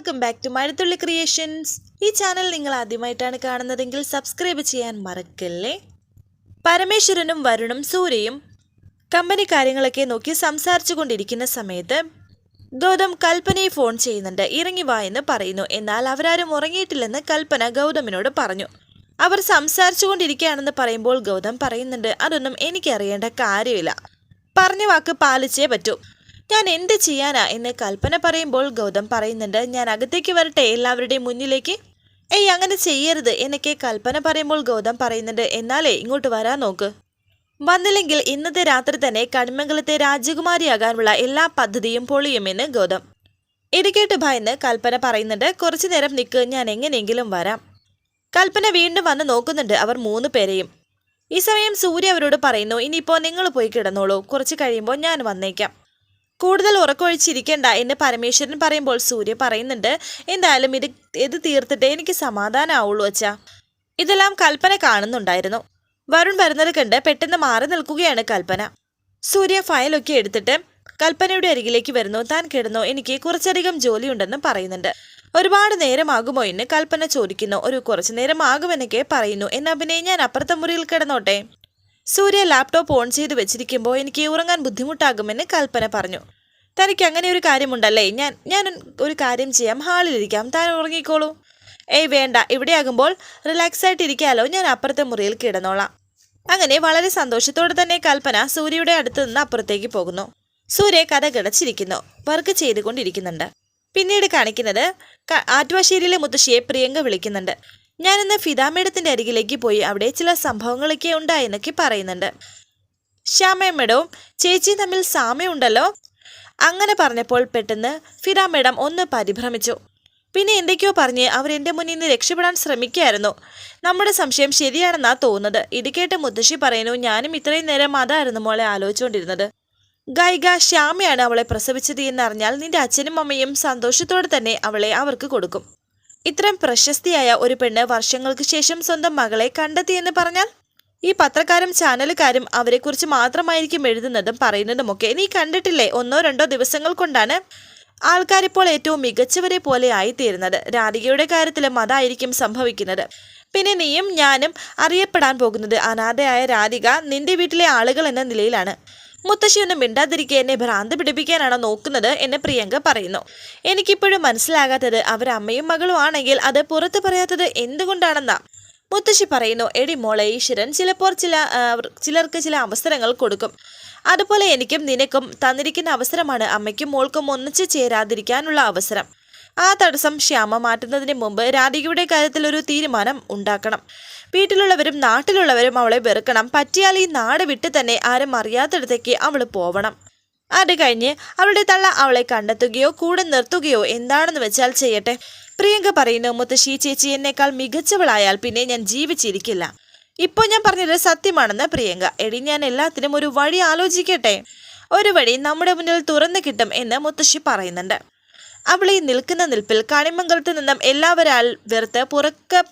Welcome back to Mazhathulli creations ഈ channel നിങ്ങൾ ആദ്യമായിട്ടാണ് കാണുന്നതെങ്കിൽ സബ്സ്ക്രൈബ് ചെയ്യാൻ മറക്കല്ലേ? പരമേശ്വരനും വരുണും സൂര്യയും കമ്പനി കാര്യങ്ങളൊക്കെ നോക്കി സംസാരിച്ചു കൊണ്ടിരിക്കുന്ന സമയത്ത് ഗൗതം കൽപ്പനയെ ഫോൺ ചെയ്യുന്നുണ്ട്. ഇറങ്ങി വാ എന്ന് പറയുന്നു. എന്നാൽ അവരാരും ഉറങ്ങിയിട്ടില്ലെന്ന് കൽപ്പന ഗൗതമിനോട് പറഞ്ഞു. അവർ സംസാരിച്ചു കൊണ്ടിരിക്കുകയാണെന്ന് പറയുമ്പോൾ ഗൗതം പറയുന്നുണ്ട് അതൊന്നും എനിക്കറിയേണ്ട കാര്യമില്ല. പറഞ്ഞ വാക്ക് പാലിച്ചേ പറ്റൂ. ഞാൻ എന്ത് ചെയ്യാനാ എന്ന് കൽപ്പന പറയുമ്പോൾ ഗൗതം പറയുന്നുണ്ട് ഞാൻ അകത്തേക്ക് വരട്ടെ എല്ലാവരുടെയും മുന്നിലേക്ക്. ഏയ് അങ്ങനെ ചെയ്യരുത് എന്നൊക്കെ കൽപ്പന പറയുമ്പോൾ ഗൗതം പറയുന്നുണ്ട് എന്നാലേ ഇങ്ങോട്ട് വരാൻ നോക്ക്. വന്നില്ലെങ്കിൽ ഇന്നത്തെ രാത്രി തന്നെ കണിമംഗലത്തെ രാജകുമാരിയാകാനുള്ള എല്ലാ പദ്ധതിയും പൊളിയുമെന്ന് ഗൗതം. ഇടുക്കേട്ട് ഭയന്ന് കൽപ്പന പറയുന്നുണ്ട് കുറച്ചു നേരം നിൽക്ക് ഞാൻ എങ്ങനെയെങ്കിലും വരാം. കൽപ്പന വീണ്ടും വന്ന് നോക്കുന്നുണ്ട് അവർ മൂന്ന് പേരെയും. ഈ സമയം സൂര്യ അവരോട് പറയുന്നു ഇനിയിപ്പോൾ നിങ്ങൾ പോയി കിടന്നോളൂ കുറച്ച് കഴിയുമ്പോൾ ഞാൻ വന്നേക്കാം. കൂടുതൽ ഉറക്കമൊഴിച്ചിരിക്കേണ്ട എന്ന് പരമേശ്വരൻ പറയുമ്പോൾ സൂര്യ പറയുന്നുണ്ട്. എന്തായാലും ഇത് ഇത് തീർത്തിട്ടേ എനിക്ക് സമാധാനമാവുള്ളൂ അച്ഛാ. ഇതെല്ലാം കൽപ്പന കാണുന്നുണ്ടായിരുന്നു. വരുൺ വരുന്നത് കണ്ട് പെട്ടെന്ന് മാറി നിൽക്കുകയാണ് കൽപ്പന. സൂര്യ ഫയലൊക്കെ എടുത്തിട്ട് കൽപ്പനയുടെ അരികിലേക്ക് വരുന്നു. താൻ കിടന്നു? എനിക്ക് കുറച്ചധികം ജോലിയുണ്ടെന്ന് പറയുന്നുണ്ട്. ഒരുപാട് നേരമാകുമോ എന്ന് കൽപ്പന ചോദിക്കുന്നു. ഒരു കുറച്ചു നേരമാകുമെന്നൊക്കെ പറയുന്നു. എന്നാ പിന്നെ ഞാൻ അപ്പുറത്തെ മുറിയിൽ കിടന്നോട്ടെ? സൂര്യ ലാപ്ടോപ്പ് ഓൺ ചെയ്ത് വെച്ചിരിക്കുമ്പോൾ എനിക്ക് ഉറങ്ങാൻ ബുദ്ധിമുട്ടാകുമെന്ന് കൽപ്പന പറഞ്ഞു. തനിക്ക് അങ്ങനെ ഒരു കാര്യമുണ്ടല്ലേ? ഞാൻ ഞാൻ ഒരു കാര്യം ചെയ്യാം. ഹാളിലിരിക്കാം താൻ ഉറങ്ങിക്കോളൂ. ഏയ് വേണ്ട. ഇവിടെയാകുമ്പോൾ റിലാക്സ് ആയിട്ടിരിക്കാലോ. ഞാൻ അപ്പുറത്തെ മുറിയിൽ കിടന്നോളാം. അങ്ങനെ വളരെ സന്തോഷത്തോടെ തന്നെ കൽപ്പന സൂര്യയുടെ അടുത്ത് നിന്ന് അപ്പുറത്തേക്ക് പോകുന്നു. സൂര്യ കഥ കിടച്ചിരിക്കുന്നു. വർക്ക് ചെയ്തുകൊണ്ടിരിക്കുന്നുണ്ട്. പിന്നീട് കാണിക്കുന്നത് ആറ്റുവാശ്ശേരിയിലെ മുത്തശ്ശിയെ പ്രിയങ്ക വിളിക്കുന്നുണ്ട്. ഞാനിന്ന് ഫിതാമേഡത്തിന്റെ അരികിലേക്ക് പോയി അവിടെ ചില സംഭവങ്ങളൊക്കെ ഉണ്ടായെന്നൊക്കെ പറയുന്നുണ്ട്. ശ്യാമയമ്മേഡവും ചേച്ചി തമ്മിൽ സാമ്യമുണ്ടല്ലോ? അങ്ങനെ പറഞ്ഞപ്പോൾ പെട്ടെന്ന് ഫിതാ മേഡം ഒന്ന് പരിഭ്രമിച്ചു. പിന്നെ എന്തൊക്കെയോ പറഞ്ഞ് അവർ എന്റെ മുന്നിൽ നിന്ന് രക്ഷപ്പെടാൻ ശ്രമിക്കുകയായിരുന്നു. നമ്മുടെ സംശയം ശരിയാണെന്നാ തോന്നുന്നത്. ഇത് കേട്ട് മുത്തശ്ശി പറയുന്നു ഞാനും ഇത്രയും നേരം അതായിരുന്നു മോളെ ആലോചിച്ചുകൊണ്ടിരുന്നത്. ഗായിക ശ്യാമയാണ് അവളെ പ്രസവിച്ചത് എന്നറിഞ്ഞാൽ നിന്റെ അച്ഛനും അമ്മയും സന്തോഷത്തോടെ തന്നെ അവളെ അവർക്ക് കൊടുക്കും. ഇത്രയും പ്രശസ്തിയായ ഒരു പെണ്ണ് വർഷങ്ങൾക്ക് ശേഷം സ്വന്തം മകളെ കണ്ടെത്തിയെന്ന് പറഞ്ഞാൽ? ഈ പത്രക്കാരും ചാനലുകാരും അവരെക്കുറിച്ച് മാത്രമായിരിക്കും എഴുതുന്നതും പറയുന്നതുമൊക്കെ നീ കണ്ടിട്ടില്ലേ? ഒന്നോ രണ്ടോ ദിവസങ്ങൾ കൊണ്ടാണ് ആൾക്കാരിപ്പോൾ ഏറ്റവും മികച്ചവരെ പോലെ ആയിത്തീരുന്നത്. രാധികയുടെ കാര്യത്തിലും അതായിരിക്കും സംഭവിക്കുന്നത്. പിന്നെ നീയും ഞാനും അറിയപ്പെടാൻ പോകുന്നത്. അനാഥയായ രാധിക നിന്റെ വീട്ടിലെ ആളുകൾ എന്ന നിലയിലാണ്. മുത്തശ്ശിയൊന്നും മിണ്ടാതിരിക്കെ എന്നെ ഭ്രാന്ത് പിടിപ്പിക്കാനാണ് നോക്കുന്നത് എന്ന് പ്രിയങ്ക പറയുന്നു. എനിക്കിപ്പോഴും മനസ്സിലാകാത്തത് അവരമ്മയും മകളും ആണെങ്കിൽ അത് പുറത്തു പറയാത്തത് എന്തുകൊണ്ടാണെന്നാ? മുത്തശ്ശി പറയുന്നു എടി മോളെ ഈശ്വരൻ ചിലപ്പോൾ ചില ചിലർക്ക് ചില അവസരങ്ങൾ കൊടുക്കും. അതുപോലെ എനിക്കും നിനക്കും തന്നിരിക്കുന്ന അവസരമാണ് അമ്മയ്ക്കും മോൾക്കും ഒന്നിച്ച് ചേരാതിരിക്കാനുള്ള അവസരം. ആ തടസ്സം ശ്യാമ മാറ്റുന്നതിന് മുമ്പ് രാധികയുടെ കാര്യത്തിൽ ഒരു തീരുമാനം ഉണ്ടാക്കണം. വീട്ടിലുള്ളവരും നാട്ടിലുള്ളവരും അവളെ വെറുക്കണം. പറ്റിയാൽ ഈ നാട് വിട്ട് തന്നെ ആരും അറിയാത്തിടത്തേക്ക് അവൾ പോവണം. അത് കഴിഞ്ഞ് അവളുടെ തള്ള അവളെ കണ്ടെത്തുകയോ കൂടെ നിർത്തുകയോ എന്താണെന്ന് വെച്ചാൽ ചെയ്യട്ടെ. പ്രിയങ്ക പറയുന്നു മുത്തശ്ശി ചേച്ചി എന്നേക്കാൾ മികച്ചവളായാൽ പിന്നെ ഞാൻ ജീവിച്ചിരിക്കില്ല. ഇപ്പോൾ ഞാൻ പറഞ്ഞത് സത്യമാണെന്ന് പ്രിയങ്ക. എടി ഞാൻ എല്ലാത്തിനും ഒരു വഴി ആലോചിക്കട്ടെ. ഒരു വഴി നമ്മുടെ മുന്നിൽ തുറന്നു കിട്ടും എന്ന് മുത്തശ്ശി പറയുന്നുണ്ട്. അവളീ നിൽക്കുന്ന നിൽപ്പിൽ കണിമംഗലത്ത് നിന്നും എല്ലാവരാൽ വെറുത്ത് പുറക്ക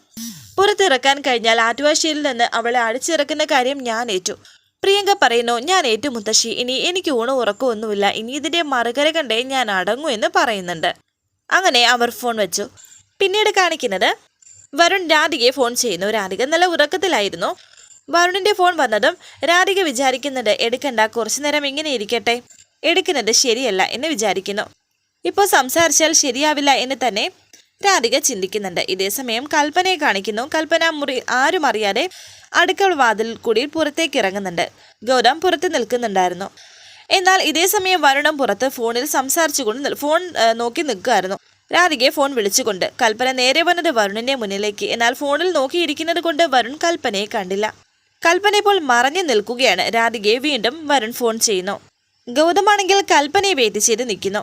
പുറത്തിറക്കാൻ കഴിഞ്ഞാൽ ആറ്റുവാശിയിൽ നിന്ന് അവളെ അടിച്ചിറക്കുന്ന കാര്യം ഞാൻ ഏറ്റു. പ്രിയങ്ക പറയുന്നു ഞാൻ ഏറ്റു മുത്തശ്ശി. ഇനി എനിക്ക് ഊണ് ഉറക്കമൊന്നുമില്ല. ഇനി ഇതിന്റെ മറുകര കണ്ടേ ഞാൻ അടങ്ങൂ എന്ന് പറയുന്നുണ്ട്. അങ്ങനെ അവർ ഫോൺ വെച്ചു. പിന്നീട് കാണിക്കുന്നത് വരുൺ രാധികയെ ഫോൺ ചെയ്യുന്നു. രാധിക നല്ല ഉറക്കത്തിലായിരുന്നു. വരുണിന്റെ ഫോൺ വന്നതും രാധിക വിചാരിക്കുന്നുണ്ട് എടുക്കണ്ട കുറച്ചു നേരം ഇങ്ങനെ ഇരിക്കട്ടെ. എടുക്കുന്നത് ശരിയല്ല എന്ന് വിചാരിക്കുന്നു. ഇപ്പോൾ സംസാരിച്ചാൽ ശരിയാവില്ല എന്ന് തന്നെ രാധിക ചിന്തിക്കുന്നുണ്ട്. ഇതേസമയം കൽപ്പനയെ കാണിക്കുന്നു. കൽപ്പന മുറി ആരും അറിയാതെ അടുക്കള വാതിൽ കൂടി പുറത്തേക്ക് ഇറങ്ങുന്നുണ്ട്. ഗൗതം പുറത്ത് നിൽക്കുന്നുണ്ടായിരുന്നു. എന്നാൽ ഇതേസമയം വരുണം പുറത്ത് ഫോണിൽ സംസാരിച്ചുകൊണ്ട് ഫോൺ നോക്കി നിൽക്കുമായിരുന്നു രാധികയെ ഫോൺ വിളിച്ചുകൊണ്ട് കൽപ്പന നേരെ വന്നത് വരുണിന്റെ മുന്നിലേക്ക്. എന്നാൽ ഫോണിൽ നോക്കിയിരിക്കുന്നത് കൊണ്ട് വരുൺ കൽപ്പനയെ കണ്ടില്ല. കൽപ്പന ഇപ്പോൾ മറഞ്ഞു നിൽക്കുകയാണ്. രാധികയെ വീണ്ടും വരുൺ ഫോൺ ചെയ്യുന്നു. ഗൗതമാണെങ്കിൽ കൽപ്പനയെ ചെയ്ത് നിൽക്കുന്നു.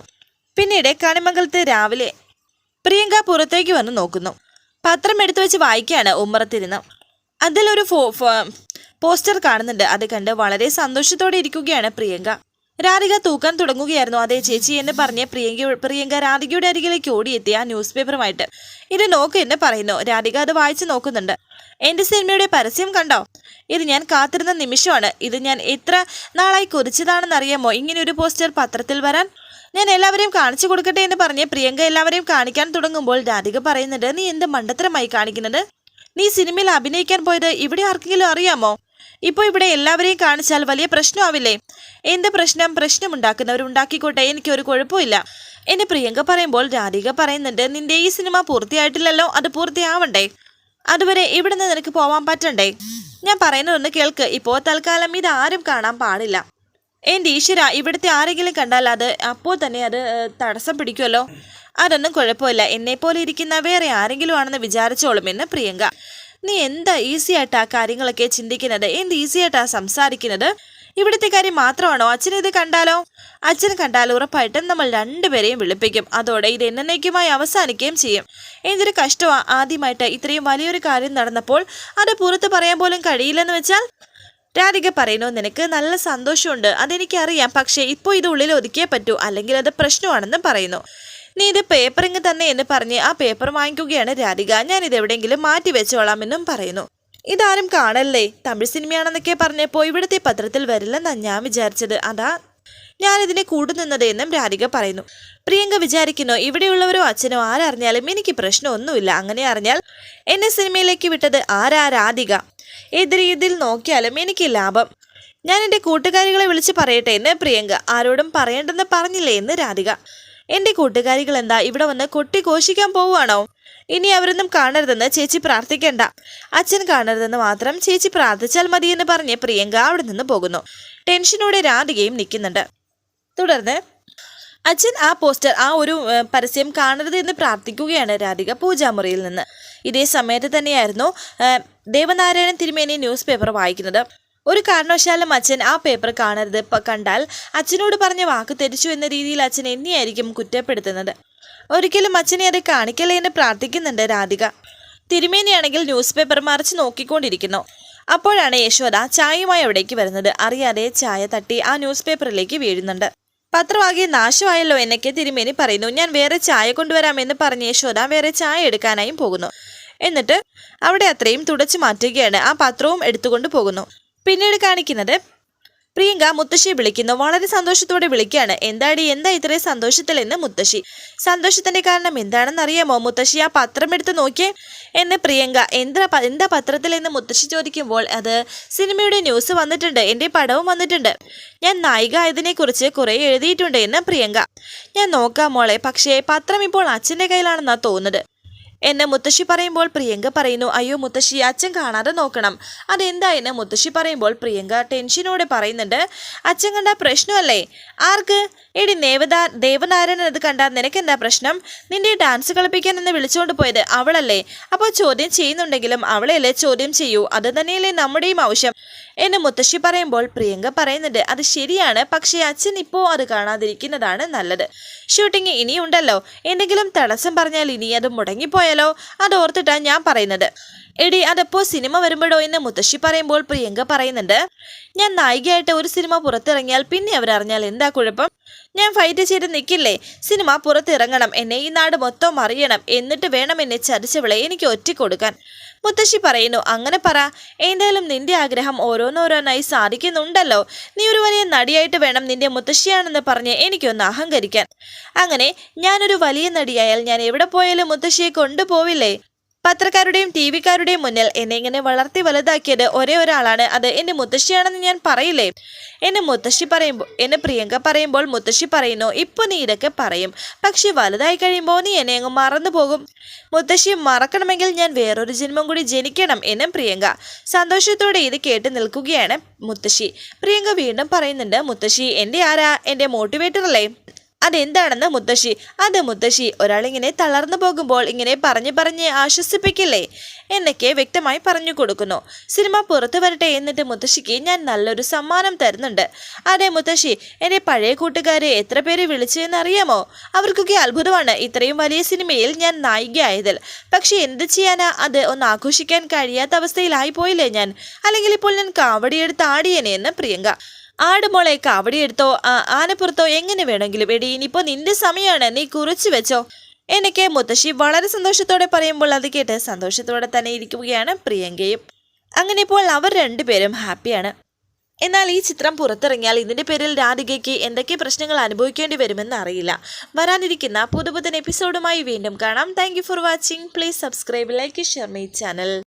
പിന്നീട് കണിമംഗലത്ത് രാവിലെ പ്രിയങ്ക പുറത്തേക്ക് വന്ന് നോക്കുന്നു. പത്രം എടുത്തു വെച്ച് വായിക്കുകയാണ് ഉമ്മറത്തിരുന്ന്. അതിലൊരു ഫോ പോസ്റ്റർ കാണുന്നുണ്ട്. അത് കണ്ട് വളരെ സന്തോഷത്തോടെ ഇരിക്കുകയാണ് പ്രിയങ്ക. രാധിക തൂക്കാൻ തുടങ്ങുകയായിരുന്നു. അതേ ചേച്ചി എന്ന് പറഞ്ഞ് പ്രിയങ്ക പ്രിയങ്ക രാധികയുടെ അരികിലേക്ക് ഓടിയെത്തിയ ആ ന്യൂസ് പേപ്പറുമായിട്ട്. ഇത് നോക്ക് എന്ന് പറയുന്നു. രാധിക അത് വായിച്ചു നോക്കുന്നുണ്ട്. എന്റെ സിനിമയുടെ പരസ്യം കണ്ടോ? ഇത് ഞാൻ കാത്തിരുന്ന നിമിഷമാണ്. ഇത് ഞാൻ എത്ര നാളായി കുറിച്ചതാണെന്നറിയാമോ? ഇങ്ങനെ ഒരു പോസ്റ്റർ പത്രത്തിൽ വരാൻ ഞാൻ എല്ലാവരെയും കാണിച്ചു കൊടുക്കട്ടെ എന്ന് പറഞ്ഞ് പ്രിയങ്ക എല്ലാവരെയും കാണിക്കാൻ തുടങ്ങുമ്പോൾ രാധിക പറയുന്നുണ്ട് നീ എന്ത് മണ്ടത്തരമായി കാണിക്കുന്നത്? നീ സിനിമയിൽ അഭിനയിക്കാൻ പോയത് ഇവിടെ ആർക്കെങ്കിലും അറിയാമോ? ഇപ്പോൾ ഇവിടെ എല്ലാവരെയും കാണിച്ചാൽ വലിയ പ്രശ്നമാവില്ലേ? എന്ത് പ്രശ്നം? പ്രശ്നമുണ്ടാക്കുന്നവർ ഉണ്ടാക്കിക്കോട്ടെ എനിക്ക് ഒരു കുഴപ്പമില്ല. എന്നെ പ്രിയങ്ക പറയുമ്പോൾ രാധിക പറയുന്നുണ്ട് നിന്റെ ഈ സിനിമ പൂർത്തിയായിട്ടില്ലല്ലോ അത് പൂർത്തിയാവണ്ടേ? അതുവരെ ഇവിടുന്ന് നിനക്ക് പോവാൻ പറ്റണ്ടേ? ഞാൻ പറയുന്നതൊന്ന് കേൾക്ക് ഇപ്പോ തൽക്കാലം ഇത് ആരും കാണാൻ പാടില്ല. എന്റെ ഈശ്വര ഇവിടുത്തെ ആരെങ്കിലും കണ്ടാൽ അത് അപ്പോൾ തന്നെ അത് തടസ്സം പിടിക്കുമല്ലോ അതൊന്നും കുഴപ്പമില്ല. എന്നെപ്പോലെ ഇരിക്കുന്ന വേറെ ആരെങ്കിലും ആണെന്ന് വിചാരിച്ചോളും എന്ന് പ്രിയങ്ക. നീ എന്താ ഈസി ആയിട്ട് ആ കാര്യങ്ങളൊക്കെ ചിന്തിക്കുന്നത്? എന്ത് ഈസി ആയിട്ടാ സംസാരിക്കുന്നത്? ഇവിടുത്തെ കാര്യം മാത്രമാണോ? അച്ഛൻ ഇത് കണ്ടാലോ? അച്ഛൻ കണ്ടാൽ ഉറപ്പായിട്ടും നമ്മൾ രണ്ടുപേരെയും വിളിപ്പിക്കും. അതോടെ ഇത് എന്നേക്കുമായി അവസാനിക്കുകയും ചെയ്യും. എന്തൊരു കഷ്ടമാ ആദ്യമായിട്ട് ഇത്രയും വലിയൊരു കാര്യം നടന്നപ്പോൾ. അത് പുറത്ത് പറയാൻ പോലും കഴിയില്ലെന്ന് വെച്ചാൽ രാധിക പറയുന്നു നിനക്ക് നല്ല സന്തോഷമുണ്ട്. അതെനിക്കറിയാം. പക്ഷേ ഇപ്പോൾ ഇത് ഉള്ളിൽ ഒതുക്കിയേ പറ്റൂ. അല്ലെങ്കിൽ അത് പ്രശ്നമാണെന്നും പറയുന്നു. നീ ഇത് പേപ്പറിങ് തന്നെ എന്ന് പറഞ്ഞ് ആ പേപ്പർ വാങ്ങിക്കുകയാണ് രാധിക. ഞാൻ ഇത് എവിടെയെങ്കിലും മാറ്റി വെച്ചോളാമെന്നും പറയുന്നു. ഇതാരും കാണല്ലേ? തമിഴ് സിനിമയാണെന്നൊക്കെ പറഞ്ഞപ്പോൾ ഇവിടുത്തെ പത്രത്തിൽ വരില്ലെന്നാണ് ഞാൻ വിചാരിച്ചത്. അതാ ഞാനിതിനെ കൂടുനിന്നത് എന്നും രാധിക പറയുന്നു. പ്രിയങ്ക വിചാരിക്കുന്നു ഇവിടെയുള്ളവരോ അച്ഛനോ ആരറിഞ്ഞാലും എനിക്ക് പ്രശ്നമൊന്നുമില്ല. അങ്ങനെ അറിഞ്ഞാൽ എന്നെ സിനിമയിലേക്ക് വിട്ടത് ആരാ രാധിക? ഏത് രീതിയിൽ നോക്കിയാലും എനിക്ക് ലാഭം. ഞാൻ എന്റെ കൂട്ടുകാരികളെ വിളിച്ച് പറയട്ടെ എന്ന് പ്രിയങ്ക ആരോടും പറയണ്ടെന്ന് പറഞ്ഞില്ലേ എന്ന് രാധിക. എന്റെ കൂട്ടുകാരികൾ എന്താ ഇവിടെ വന്ന് കൊട്ടി ഘോഷിക്കാൻ പോവുകയാണോ? ഇനി അവരൊന്നും കാണരുതെന്ന് ചേച്ചി പ്രാർത്ഥിക്കണ്ട. അച്ഛൻ കാണരുതെന്ന് മാത്രം ചേച്ചി പ്രാർത്ഥിച്ചാൽ മതി എന്ന് പറഞ്ഞ് പ്രിയങ്ക അവിടെ നിന്ന് പോകുന്നു. ടെൻഷനോടെ രാധികയും നിൽക്കുന്നുണ്ട്. തുടർന്ന് അച്ഛൻ ആ പോസ്റ്റർ ആ ഒരു പരസ്യം കാണരുത് എന്ന് പ്രാർത്ഥിക്കുകയാണ് രാധിക പൂജാമുറിയിൽ നിന്ന്. ഇതേ സമയത്ത് തന്നെയായിരുന്നു ദേവനാരായണൻ തിരുമേനി ന്യൂസ് പേപ്പർ വായിക്കുന്നത്. ഒരു കാരണവശാലും അച്ഛൻ ആ പേപ്പർ കാണരുത്. കണ്ടാൽ അച്ഛനോട് പറഞ്ഞ വാക്ക് തെറ്റിച്ചു എന്ന രീതിയിൽ അച്ഛൻ എന്നെയായിരിക്കും കുറ്റപ്പെടുത്തുന്നത്. ഒരിക്കലും അച്ഛനെ അത് കാണിക്കലേ എന്ന് പ്രാർത്ഥിക്കുന്നുണ്ട് രാധിക. തിരുമേനിയാണെങ്കിൽ ന്യൂസ് പേപ്പർ മറിച്ച് നോക്കിക്കൊണ്ടിരിക്കുന്നു. അപ്പോഴാണ് യശോദ ചായയുമായി അവിടേക്ക് വരുന്നത്. അറിയാതെ ചായ തട്ടി ആ ന്യൂസ് പേപ്പറിലേക്ക് വീഴുന്നുണ്ട്. പത്രമാകെ നാശമായല്ലോ എന്നൊക്കെ തിരുമേനി പറയുന്നു. ഞാൻ വേറെ ചായ കൊണ്ടുവരാമെന്ന് പറഞ്ഞ യശോദ വേറെ ചായ എടുക്കാനായും പോകുന്നു. എന്നിട്ട് അവിടെ അത്രയും തുടച്ചു മാറ്റുകയാണ് ആ പത്രവും എടുത്തുകൊണ്ട് പോകുന്നു. പിന്നീട് കാണിക്കുന്നത് പ്രിയങ്ക മുത്തശ്ശിയെ വിളിക്കുന്നു. വളരെ സന്തോഷത്തോടെ വിളിക്കുകയാണ്. എന്താടി എന്താ ഇത്രയും സന്തോഷത്തിലെന്ന് മുത്തശ്ശി. സന്തോഷത്തിന്റെ കാരണം എന്താണെന്ന് അറിയാമോ? മുത്തശ്ശി ആ പത്രം എടുത്ത് നോക്കിയേ എന്ന് പ്രിയങ്ക എന്താ എന്താ പത്രത്തിലെന്ന് മുത്തശ്ശി ചോദിക്കുമ്പോൾ അത് സിനിമയുടെ ന്യൂസ് വന്നിട്ടുണ്ട്. എന്റെ പടവും വന്നിട്ടുണ്ട്. ഞാൻ നായിക ആയതിനെക്കുറിച്ച് കുറേ എഴുതിയിട്ടുണ്ട് എന്ന് പ്രിയങ്ക. ഞാൻ നോക്കാം മോളെ. പക്ഷേ പത്രം ഇപ്പോൾ അച്ഛന്റെ കയ്യിലാണെന്നാ തോന്നുന്നത്. എന്നെ മുത്തശ്ശി പറയുമ്പോൾ പ്രിയങ്ക പറയുന്നു അയ്യോ മുത്തശ്ശി അച്ഛൻ കാണാതെ നോക്കണം. അതെന്താ എന്ന് മുത്തശ്ശി പറയുമ്പോൾ പ്രിയങ്ക ടെൻഷനോടെ പറയുന്നുണ്ട് അച്ഛൻ കണ്ട പ്രശ്നമല്ലേ? ആർക്ക്? എടി ദേവദാ ദേവനാരായണൻ അത് കണ്ടാൽ നിനക്കെന്താ പ്രശ്നം? നിന്റെ ഡാൻസ് കളിപ്പിക്കാൻ എന്ന് വിളിച്ചുകൊണ്ട് പോയത് അവളല്ലേ? അപ്പോൾ ചോദ്യം ചെയ്യുന്നുണ്ടെങ്കിലും അവളെയല്ലേ ചോദ്യം ചെയ്യൂ? അത് തന്നെയല്ലേ നമ്മുടെയും ആവശ്യം. എന്ന് മുത്തശ്ശി പറയുമ്പോൾ പ്രിയങ്ക പറയുന്നുണ്ട് അത് ശരിയാണ് പക്ഷേ അച്ഛൻ ഇപ്പോ അത് കാണാതിരിക്കുന്നതാണ് നല്ലത്. ഷൂട്ടിംഗ് ഇനിയുണ്ടല്ലോ. എന്തെങ്കിലും തടസ്സം പറഞ്ഞാൽ ഇനി അത് മുടങ്ങിപ്പോയാലോ? അത് ഓർത്തിട്ടാ ഞാൻ പറയുന്നത്. എടി അതപ്പോ സിനിമ വരുമ്പോഴോ? എന്ന് മുത്തശ്ശി പറയുമ്പോൾ പ്രിയങ്ക പറയുന്നുണ്ട് ഞാൻ നായികയായിട്ട് ഒരു സിനിമ പുറത്തിറങ്ങിയാൽ പിന്നെ അവരറിഞ്ഞാൽ എന്താ കുഴപ്പം? ഞാൻ ഫൈറ്റ് ചെയ്ത് നിൽക്കില്ലേ? സിനിമ പുറത്തിറങ്ങണം എന്നെ ഈ നാട് മൊത്തം അറിയണം എന്നിട്ട് വേണം എന്നെ ചതിച്ചവളെ എനിക്ക് ഒറ്റ കൊടുക്കാൻ. മുത്തശ്ശി പറയുന്നു അങ്ങനെ പറ. എന്തായാലും നിന്റെ ആഗ്രഹം ഓരോന്നോരോന്നായി സാധിക്കുന്നുണ്ടല്ലോ. നീ ഒരു വലിയ നടിയായിട്ട് വേണം നിന്റെ മുത്തശ്ശിയാണെന്ന് പറഞ്ഞ് എനിക്കൊന്ന് അഹങ്കരിക്കാൻ. അങ്ങനെ ഞാനൊരു വലിയ നടിയായാൽ ഞാൻ എവിടെ പോയാലും മുത്തശ്ശിയെ കൊണ്ടുപോവില്ലേ? പത്രക്കാരുടെയും ടി വിക്കാരുടെയും മുന്നിൽ എന്നെ ഇങ്ങനെ വളർത്തി വലുതാക്കിയത് ഒരേ ഒരാളാണ്. അത് എന്റെ മുത്തശ്ശിയാണെന്ന് ഞാൻ പറയില്ലേ? എന്നെ മുത്തശ്ശി പറയുമ്പോൾ എന്നെ പ്രിയങ്ക പറയുമ്പോൾ മുത്തശ്ശി പറയുന്നു ഇപ്പോൾ നീ ഇതൊക്കെ പറയും. പക്ഷെ വലുതായി കഴിയുമ്പോൾ നീ എന്നെ അങ്ങ് മറന്നു പോകും. മുത്തശ്ശി മറക്കണമെങ്കിൽ ഞാൻ വേറൊരു ജന്മം കൂടി ജനിക്കണം എന്നും പ്രിയങ്ക. സന്തോഷത്തോടെ ഇത് കേട്ട് നിൽക്കുകയാണ് മുത്തശ്ശി. പ്രിയങ്ക വീണ്ടും പറയുന്നുണ്ട് മുത്തശ്ശി എന്റെ ആരാ? എന്റെ മോട്ടിവേറ്റർ അല്ലേ? അതെന്താണെന്ന് മുത്തശ്ശി? അത് മുത്തശ്ശി ഒരാളിങ്ങനെ തളർന്നു പോകുമ്പോൾ ഇങ്ങനെ പറഞ്ഞു പറഞ്ഞ് ആശ്വസിപ്പിക്കില്ലേ? എന്നൊക്കെ വ്യക്തമായി പറഞ്ഞു കൊടുക്കുന്നു. സിനിമ പുറത്തു വരട്ടെ എന്നിട്ട് മുത്തശ്ശിക്ക് ഞാൻ നല്ലൊരു സമ്മാനം തരുന്നുണ്ട്. അതെ മുത്തശ്ശി എന്റെ പഴയ കൂട്ടുകാരെ എത്ര പേര് വിളിച്ചു എന്നറിയാമോ? അവർക്കൊക്കെ അത്ഭുതമാണ് ഇത്രയും വലിയ സിനിമയിൽ ഞാൻ നായികയായതിൽ. പക്ഷെ എന്ത് ചെയ്യാനാ? അത് ഒന്ന് ആഘോഷിക്കാൻ കഴിയാത്ത അവസ്ഥയിലായി പോയില്ലേ ഞാൻ? അല്ലെങ്കിൽ ഇപ്പോൾ ഞാൻ കാവടിയെടുത്ത് ആടിയനെ എന്ന് പ്രിയങ്ക. ആടുമോളെ കാവടിയെടുത്തോ ആ, ആനപ്പുറത്തോ എങ്ങനെ വേണമെങ്കിലും? എടി ഇനിയിപ്പോ നിന്റെ സമയമാണ് നീ കുറിച്ചു വെച്ചോ. എനിക്ക് മുത്തശ്ശി വളരെ സന്തോഷത്തോടെ പറയുമ്പോൾ അത് കേട്ട് സന്തോഷത്തോടെ തന്നെ ഇരിക്കുകയാണ് പ്രിയങ്കയും. അങ്ങനെ ഇപ്പോൾ അവർ രണ്ടുപേരും ഹാപ്പിയാണ്. എന്നാൽ ഈ ചിത്രം പുറത്തിറങ്ങിയാൽ ഇതിന്റെ പേരിൽ രാധികയ്ക്ക് എന്തൊക്കെ പ്രശ്നങ്ങൾ അനുഭവിക്കേണ്ടി വരുമെന്ന് അറിയില്ല. വരാനിരിക്കുന്ന പുതുപുതൻ എപ്പിസോഡുമായി വീണ്ടും കാണാം. Thank for watching please subscribe like share my channel